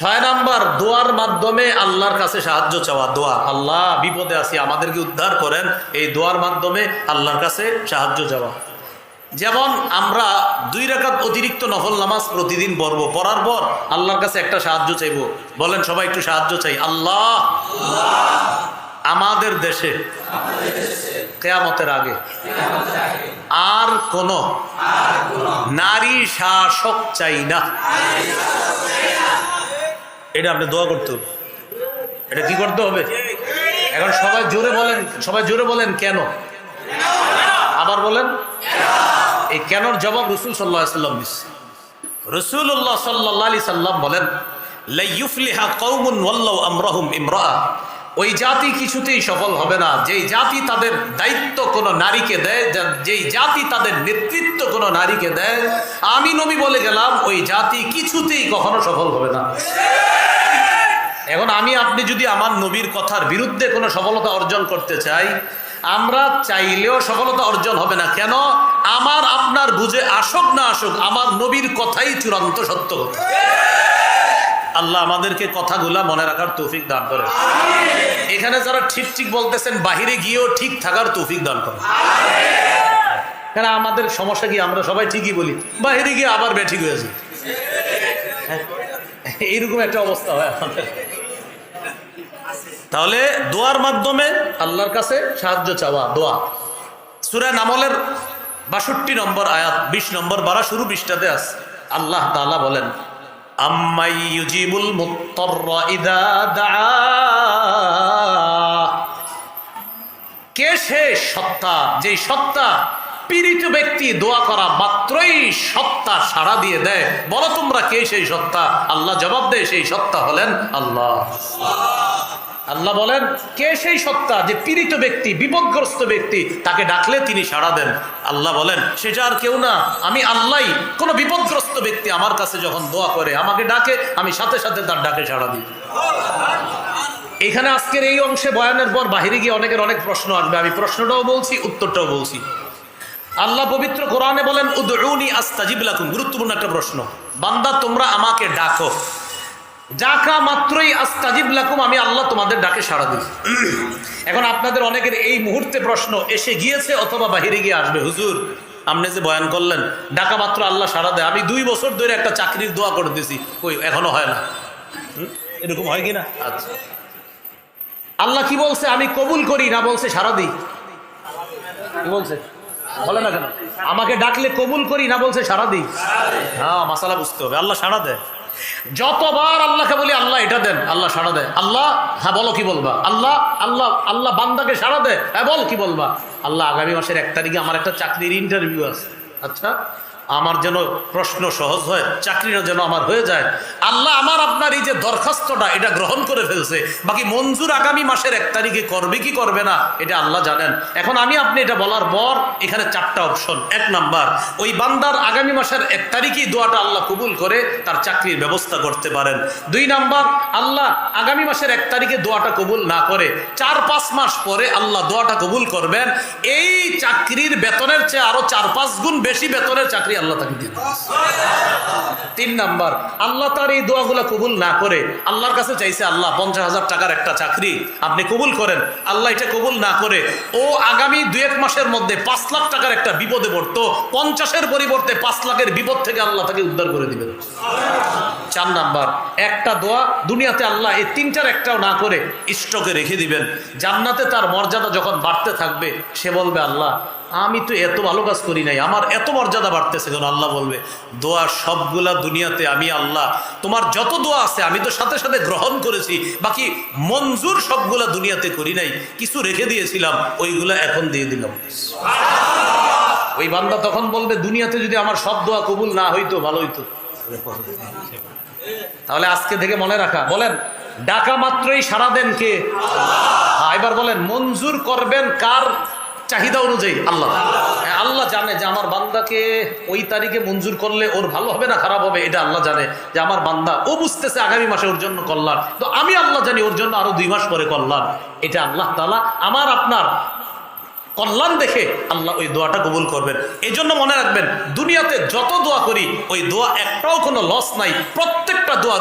ছয় নাম্বার, দোয়ার মাধ্যমে আল্লাহর কাছে সাহায্য চাওয়া, দোয়া। আল্লাহ, বিপদে আছি, আমাদেরকে উদ্ধার করেন, এই দোয়ার মাধ্যমে আল্লাহর কাছে সাহায্য চাওয়া। যেমন আমরা দুই রাকাত অতিরিক্ত নফল নামাজ প্রতিদিন পড়ব, পড়ার পর আল্লাহর কাছে একটা সাহায্য চাইব। বলেন, সবাই একটু সাহায্য চাই। আল্লাহ, আমাদের দেশে কেয়ামতের আগে আর কোন নারী শাসক চাই না। এটা আপনি দোয়া করতে হবে। এটা কি করতে হবে? এখন সবাই জোরে বলেন, সবাই জোরে বলেন, কেন? আবার বলেন, এই কেনর জবাব রসুল সাল্লাহ সাল্লাম দিচ্ছে রসুল্লাহ সাল্লাহ আলি সাল্লাম বলেন লাইফলিহা কৌমুন ওয়াল্লাহ আমরাহুম ইমরাআ। ওই জাতি কিছুতেই সফল হবে না। যেই জাতি তাদের দায়িত্ব কোনো নারীকে দেয় যেই জাতি তাদের নেতৃত্ব কোনো নারীকে দেয়, আমি নবী বলে গেলাম, ওই জাতি কিছুতেই কখনো সফল হবে না। এখন আমি, আপনি যদি আমার নবীর কথার বিরুদ্ধে কোনো সফলতা অর্জন করতে চাই, আমরা চাইলেও সফলতা অর্জন হবে না। কেন? আমার, আপনার বুঝে আসুক না আসুক, আমার নবীর কথাই চূড়ান্ত সত্য কথা। আল্লাহ আমাদেরকে কথাগুলা মনে রাখার তৌফিক দান করে। এখানে যারা ঠিক ঠিক বলতেছেন বাহিরে গিয়েও ঠিক থাকার তৌফিক দান করে। কেন আমাদের সমস্যা কি? আমরা সবাই ঠিকই বলি। বাহিরে গিয়ে আবার বেঠিক হয়েছে হ্যাঁ, এইরকম একটা অবস্থা হয় আমাদের। তাহলে দোয়ার মাধ্যমে আল্লাহর কাছে সাহায্য চাওয়া দোয়া। সুরা নামলের বাষট্টি নম্বর আয়াত বিশ নম্বর বারা শুরু বিশটাতে আছে। আল্লাহ তাআলা বলেন আম্মাই ইউজিবুল মুত্তররা ইদা দাআ। কে সে সত্তা? যেই সত্তা পীড়িত ব্যক্তি দোয়া করা মাত্রই সত্তা সাড়া দিয়ে দেয়। বলো তোমরা কে সেই সত্তা? আল্লাহ জবাব দেয়, সেই সত্তা হলেন আল্লাহ। আল্লাহ বলেন, কে সেই সত্তা যে পীড়িত ব্যক্তি, বিপদগ্রস্ত ব্যক্তি তাকে ডাকলে তিনি সাড়া দেন? আল্লাহ বলেন, সেটা আর কেউ না। আমি আল্লাহ কোনো বিপদগ্রস্ত ব্যক্তি আমার কাছে যখন দোয়া করে, আমাকে ডাকে, আমি সাথে সাথে তার ডাকে সাড়া দিই। এখানে আজকের এই অংশে বয়ানের পর বাহিরে গিয়ে অনেকের অনেক প্রশ্ন আসবে। আমি প্রশ্নটাও বলছি, উত্তরটাও বলছি। আল্লাহ পবিত্র কোরআনে বলেন, উদউনি আস্তাজিব লাকুম। গুরুত্বপূর্ণ একটা প্রশ্ন। বান্দা, তোমরা আমাকে ডাকো। ডাকা মাত্রই আস্তাজিব লাকুম, আমি আল্লাহ তোমাদের ডাকে সাড়া দিই। এখন আপনাদের অনেকের এই মুহূর্তে প্রশ্ন, এসে গিয়েছে অথবা বাহিরে গিয়ে আসবে? হুজুর, আপনি যে বয়ান করলেন, ডাকা মাত্র আল্লাহ সাড়া দেয়। আমি দুই বছর ধরে একটা চাকরির দোয়া করে দিয়েছি। কই, এখনও হয় না? এরকম হয় কি না? আচ্ছা। আল্লাহ কি বলছে? আমি কবুল করি, না বলছে সারা দিই। কি বলছে? বলে না কেন? আমাকে ডাকলে কবুল করি, না বলছে সারা দিই। হ্যাঁ মাসালা বুঝতে হবে। আল্লাহ সাড়া দেয়। যতবার আল্লাহকে বলি, আল্লাহ এটা দেন, আল্লাহ সাড়া দেয়। আল্লাহ হ্যাঁ বলো কি বলবা? আল্লাহ আল্লাহ আল্লাহ বান্দাকে সাড়া দেয়। হ্যাঁ বল কি বলবা? আল্লাহ আগামী মাসের এক তারিখে আমার একটা চাকরির ইন্টারভিউ আছে। আচ্ছা? আমার যেন প্রশ্ন সহজ হয় চাকরিটা যেন আমার হয়ে যায়। আল্লাহ আমার আপনার এই যে দরখাস্তটা, এটা গ্রহণ করে ফেলছে। বাকি মঞ্জুর আগামী মাসের এক তারিখে করবে কি করবে না, এটা আল্লাহ জানেন। এখন আমি আপনি এটা বলার পর, এখানে চারটা অপশন এক নাম্বার, ওই বান্দার আগামী মাসের এক তারিখেই দোয়াটা আল্লাহ কবুল করে তার চাকরির ব্যবস্থা করতে পারেন। দুই নাম্বার, আল্লাহ আগামী মাসের এক তারিখে দোয়াটা কবুল না করে, চার পাঁচ মাস পরে আল্লাহ দোয়াটা কবুল করবেন। এই চাকরির বেতনের চেয়ে আরও চার পাঁচ গুণ বেশি বেতনের চাকরি আল্লাহ তাকে দিয়ে তিন নাম্বার, আল্লাহ তার এই দোয়াগুলো কবুল না করে আল্লাহর কাছে চাইছে, আল্লাহ, পঞ্চাশ হাজার টাকার একটা চাকরি আপনি কবুল করেন। আল্লাহ এটা কবুল না করে, ও আগামী দু এক মাসের মধ্যে পাঁচ লাখ টাকার একটা বিপদে পড়তো, পঞ্চাশের পরিবর্তে পাঁচ লাখের বিপদ থেকে আল্লাহ তাকে উদ্ধার করে দিবেন। চার নাম্বার, একটা দোয়া দুনিয়াতে আল্লাহ এই তিনটার একটাও না করে, স্টকে রেখে দিবেন। জান্নাতে তার মর্যাদা যখন বাড়তে থাকবে, সে বলবে, আল্লাহ আমি তো এত ভালো কাজ করি নাই আমার এত মর্যাদা বাড়তেছে কেন আল্লাহ বলবে দোয়া সবগুলা দুনিয়াতে আমি আল্লাহ তোমার যত দোয়া আছে আমি তো সাথে সাথে গ্রহণ করেছি বাকি মঞ্জুর সবগুলা দুনিয়াতে করি নাই কিছু রেখে দিয়েছিলাম ওইগুলা এখন দিয়ে দিলাম। ওই বান্দা তখন বলবে দুনিয়াতে যদি আমার সব দোয়া কবুল না হইতো ভালো হইতো। তাহলে আজকে থেকে মনে রাখা বলেন ডাকা মাত্রই সারা দেন কে? হ্যাঁ, এবার বলেন মঞ্জুর করবেন কার? চাহিদা অনুযায়ী আল্লাহ। হ্যাঁ, আল্লাহ জানে যে আমার বান্দাকে ওই তারিখে মঞ্জুর করলে ওর ভালো হবে না খারাপ হবে এটা আল্লাহ জানে যে আমার বান্দা ও বুঝতেছে আগামী মাসে ওর জন্য কল্যাণ। তো আমি আল্লাহ জানি ওর জন্য আরও দুই মাস পরে কল্যাণ। এটা আল্লাহ তালা আমার আপনার কল্যাণ দেখে আল্লাহ ওই দোয়াটা কবুল করবেন। এই জন্য মনে রাখবেন দুনিয়াতে যত দোয়া করি ওই দোয়া একটাও কোনো লস নাই। প্রত্যেকটা দোয়া